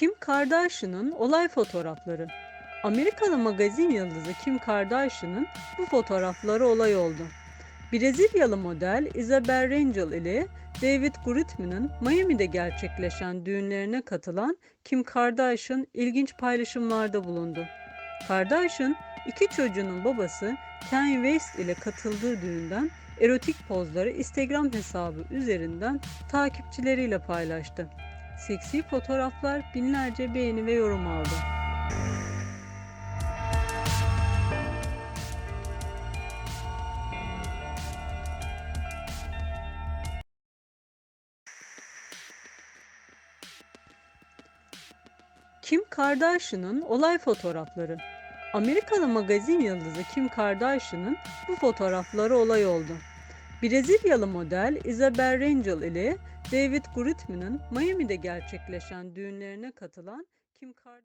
Kim Kardashian'ın olay fotoğrafları. Amerikalı magazin yıldızı Kim Kardashian'ın bu fotoğrafları olay oldu. Brezilyalı model Isabel Rangel ile David Gutman'ın Miami'de gerçekleşen düğünlerine katılan Kim Kardashian ilginç paylaşımlarda bulundu. Kardashian, iki çocuğunun babası Kanye West ile katıldığı düğünden erotik pozları Instagram hesabı üzerinden takipçileriyle paylaştı. Seksi fotoğraflar binlerce beğeni ve yorum aldı. Kim Kardashian'ın olay fotoğrafları. Amerikalı magazin yıldızı Kim Kardashian'ın bu fotoğrafları olay oldu. Brezilyalı model Isabel Rangel ile David Gutman'ın Miami'de gerçekleşen düğünlerine katılan Kim Kardashian